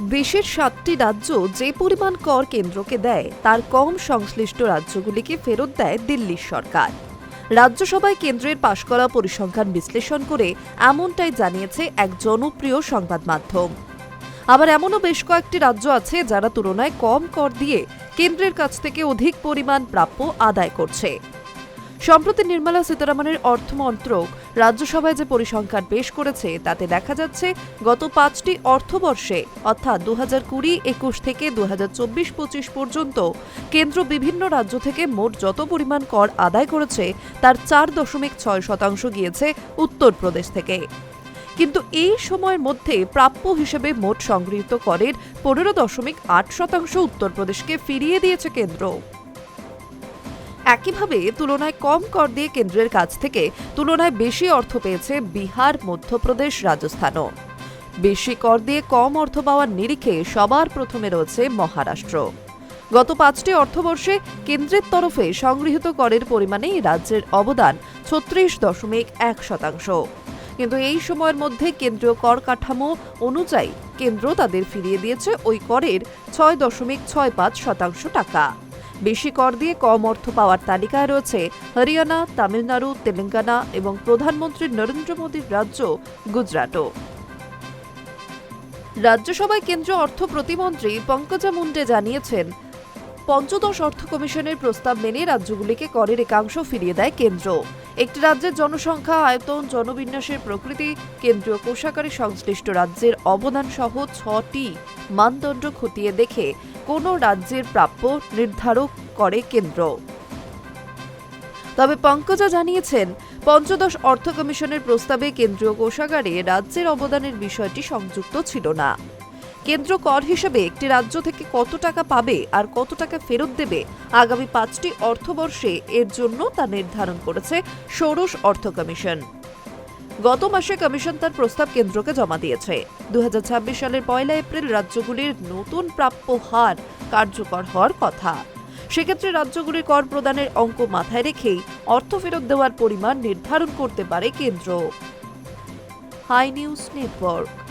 দেশের সাতটি রাজ্য যে পরিমাণ কর কেন্দ্রকে দেয়, তার কম সংশ্লিষ্ট রাজ্যগুলিকে ফেরত দেয় দিল্লির সরকার। রাজ্যসভায় কেন্দ্রের পাশ করা পরিসংখ্যান বিশ্লেষণ করে এমনটাই জানিয়েছে এক জনপ্রিয় সংবাদ মাধ্যম। আবার এমনও বেশ কয়েকটি রাজ্য আছে যারা তুলনায় কম কর দিয়ে কেন্দ্রের কাছ থেকে অধিক পরিমাণ প্রাপ্য আদায় করছে। সম্প্রতি নির্মলা সীতারামনের অর্থমন্ত্রক রাজ্যসভায় যে পরিসংখ্যান পেশ করেছে, তাতে দেখা যাচ্ছে গত পাঁচটি অর্থবর্ষে, অর্থাৎ দু হাজার কুড়ি, একুশ থেকে দু হাজার চব্বিশ, পঁচিশ পর্যন্ত কেন্দ্র বিভিন্ন রাজ্য থেকে মোট যত পরিমাণ কর আদায় করেছে, তার চার দশমিক ছয় শতাংশ গিয়েছে উত্তরপ্রদেশ থেকে। কিন্তু এই সময়ের মধ্যে প্রাপ্য হিসেবে মোট সংগৃহীত করের পনেরো দশমিক আট শতাংশ উত্তরপ্রদেশকে ফিরিয়ে দিয়েছে কেন্দ্র। একইভাবে তুলনায় কম কর দিয়ে কেন্দ্রের কাছ থেকে তুলনায় বেশি অর্থ পেয়েছে বিহার, মধ্যপ্রদেশ, রাজস্থানও। বেশি কর দিয়ে কম অর্থ পাওয়ার নিরিখে সবার প্রথমে রয়েছে মহারাষ্ট্র। গত পাঁচটি অর্থবর্ষে কেন্দ্রের তরফে সংগৃহীত করের পরিমাণে রাজ্যের অবদান ছত্রিশ দশমিক এক শতাংশ। কিন্তু এই সময়ের মধ্যে কেন্দ্রীয় কর কাঠামো অনুযায়ী কেন্দ্র তাদের ফিরিয়ে দিয়েছে ওই করের ছয় দশমিক ছয় পাঁচ শতাংশ টাকা। বেশি কর দিয়ে কম অর্থ পাওয়ার তালিকায় রয়েছে হরিয়ানা, তামিলনাড়ু, তেলেঙ্গানা এবং প্রধানমন্ত্রী নরেন্দ্র মোদীর রাজ্য গুজরাটও। রাজ্যসভায় কেন্দ্রীয় অর্থ প্রতিমন্ত্রী পঙ্কজা মুন্ডে জানিয়েছেন পঞ্চদশ অর্থ কমিশনের প্রস্তাব মেনে রাজ্যগুলিকে করের একাংশ ফিরিয়ে দেয় কেন্দ্র। একটি রাজ্যের জনসংখ্যা, আয়তন, জনবিন্যাসের প্রকৃতি, কেন্দ্রীয় কোষাগারে সংশ্লিষ্ট রাজ্যের অবদান সহ ছটি মানদণ্ড খতিয়ে দেখে কোনো রাজ্যের প্রাপ্য নির্ধারক করে কেন্দ্র। তবে পঙ্কজা জানিয়েছেন, পঞ্চদশ অর্থ কমিশনের প্রস্তাবে কেন্দ্রীয় কোষাগারে রাজ্যের অবদানের বিষয়টি সংযুক্ত ছিল না। কেন্দ্র কর হিসেবে একটি রাজ্য থেকে কত টাকা পাবে আর কত টাকা ফেরত দেবে আগামী পাঁচটি অর্থবর্ষে এর জন্য তা নির্ধারণ করেছে ষোড়শ অর্থ কমিশন। গত মাসে কমিশন তার প্রস্তাব কেন্দ্রকে জমা দিয়েছে। দু হাজার ছাব্বিশ সালের পয়লা এপ্রিল রাজ্যগুলির নতুন প্রাপ্য হার কার্যকর হওয়ার কথা। সেক্ষেত্রে রাজ্যগুলির কর প্রদানের অঙ্ক মাথায় রেখেই অর্থ ফেরত দেওয়ার পরিমাণ নির্ধারণ করতে পারে কেন্দ্র। Hi news network.